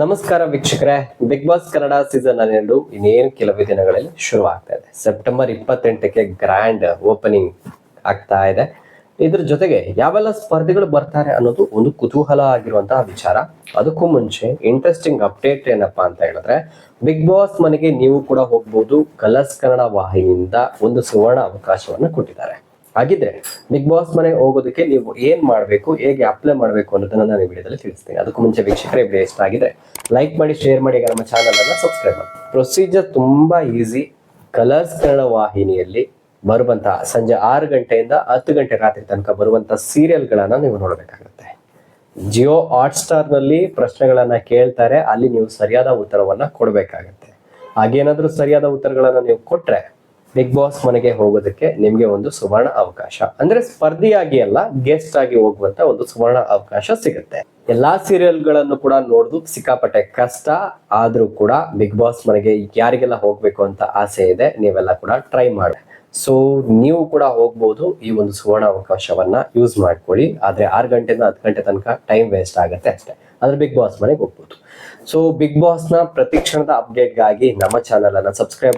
ನಮಸ್ಕಾರ ವೀಕ್ಷಕರೇ. Big boss Kannada season ಹನ್ನೆರಡು ಇನ್ನೇನು ಕೆಲವೇ ದಿನಗಳಲ್ಲಿ ಶುರು ಆಗ್ತಾ ಇದೆ. ಸೆಪ್ಟೆಂಬರ್ ಇಪ್ಪತ್ತೆಂಟಕ್ಕೆ ಗ್ರ್ಯಾಂಡ್ ಓಪನಿಂಗ್ ಆಗ್ತಾ ಇದೆ. ಇದ್ರ ಜೊತೆಗೆ ಯಾವೆಲ್ಲ ಸ್ಪರ್ಧಿಗಳು ಬರ್ತಾರೆ ಅನ್ನೋದು ಒಂದು ಕುತೂಹಲ ಆಗಿರುವಂತಹ ವಿಚಾರ. ಅದಕ್ಕೂ ಮುಂಚೆ ಇಂಟ್ರೆಸ್ಟಿಂಗ್ ಅಪ್ಡೇಟ್ ಏನಪ್ಪಾ ಅಂತ ಹೇಳಿದ್ರೆ ಬಿಗ್ ಬಾಸ್ ಮನೆಗೆ ನೀವು ಕೂಡ ಹೋಗ್ಬೋದು ಕಲರ್ಸ್ ಕನ್ನಡ ವಾಹಿನಿಯಿಂದ ಒಂದು ಸುವರ್ಣ ಅವಕಾಶವನ್ನು ಕೊಟ್ಟಿದ್ದಾರೆ. ಹಾಗಿದ್ರೆ ಬಿಗ್ ಬಾಸ್ ಮನೆಗೆ ಹೋಗೋದಕ್ಕೆ ನೀವು ಏನ್ ಮಾಡಬೇಕು, ಹೇಗೆ ಅಪ್ಲೈ ಮಾಡಬೇಕು ಅನ್ನೋದನ್ನ ನಾನು ಈ ವಿಡಿಯೋದಲ್ಲಿ ತಿಳಿಸ್ತೀನಿ. ಅದಕ್ಕೂ ಮುಂಚೆ ವೀಕ್ಷಕರೇ ವಿಡಿಯೋ ಇಷ್ಟ ಆಗಿದೆ ಲೈಕ್ ಮಾಡಿ ಶೇರ್ ಮಾಡಿ ನಮ್ಮ ಚಾನಲ್ ಅನ್ನ ಸಬ್ಸ್ಕ್ರೈಬ್ ಮಾಡಿ. ಪ್ರೊಸೀಜರ್ ತುಂಬಾ ಈಸಿ ಕಲರ್ಸ್ ಕನ್ನಡ ವಾಹಿನಿಯಲ್ಲಿ ಬರುವಂತಹ ಸಂಜೆ ಆರು ಗಂಟೆಯಿಂದ ಹತ್ತು ಗಂಟೆ ರಾತ್ರಿ ತನಕ ಬರುವಂತಹ ಸೀರಿಯಲ್ಗಳನ್ನ ನೀವು ನೋಡಬೇಕಾಗುತ್ತೆ. ಜಿಯೋ ಹಾಟ್ ಸ್ಟಾರ್ನಲ್ಲಿ ಪ್ರಶ್ನೆಗಳನ್ನ ಕೇಳ್ತಾರೆ, ಅಲ್ಲಿ ನೀವು ಸರಿಯಾದ ಉತ್ತರವನ್ನ ಕೊಡಬೇಕಾಗತ್ತೆ. ಹಾಗೇನಾದ್ರೂ ಸರಿಯಾದ ಉತ್ತರಗಳನ್ನ ನೀವು ಕೊಟ್ರೆ ಬಿಗ್ ಬಾಸ್ ಮನೆಗೆ ಹೋಗೋದಕ್ಕೆ ನಿಮ್ಗೆ ಒಂದು ಸುವರ್ಣ ಅವಕಾಶ. ಅಂದ್ರೆ ಸ್ಪರ್ಧಿಯಾಗಿ ಅಲ್ಲ ಗೆಸ್ಟ್ ಆಗಿ ಹೋಗುವಂತ ಒಂದು ಸುವರ್ಣ ಅವಕಾಶ ಸಿಗುತ್ತೆ. ಎಲ್ಲಾ ಸೀರಿಯಲ್ಗಳನ್ನು ಕೂಡ ನೋಡುದು ಸಿಕ್ಕಾಪಟ್ಟೆ ಕಷ್ಟ, ಆದ್ರೂ ಕೂಡ ಬಿಗ್ ಬಾಸ್ ಮನೆಗೆ ಯಾರಿಗೆಲ್ಲ ಹೋಗ್ಬೇಕು ಅಂತ ಆಸೆ ಇದೆ, ನೀವೆಲ್ಲ ಕೂಡ ಟ್ರೈ ಮಾಡಿ. ಸೊ ನೀವು ಕೂಡ ಹೋಗ್ಬೋದು ಈ ಒಂದು ಸುವರ್ಣ ಅವಕಾಶವನ್ನ ಯೂಸ್ ಮಾಡ್ಕೊಳ್ಳಿ. ಆದ್ರೆ ಆರು ಗಂಟೆಯಿಂದ ಹತ್ತು ಗಂಟೆ ತನಕ ಟೈಮ್ ವೇಸ್ಟ್ ಆಗುತ್ತೆ ಅಷ್ಟೇ. ಆದ್ರೆ ಬಿಗ್ ಬಾಸ್ ಮನೆಗೆ ಹೋಗ್ಬೋದು. ಸೊ ಬಿಗ್ ಬಾಸ್ನ ಪ್ರತಿ ಕ್ಷಣದ ಅಪ್ಡೇಟ್ಗಾಗಿ ನಮ್ಮ ಚಾನಲ್ ಅನ್ನ ಸಬ್ಸ್ಕ್ರೈಬ್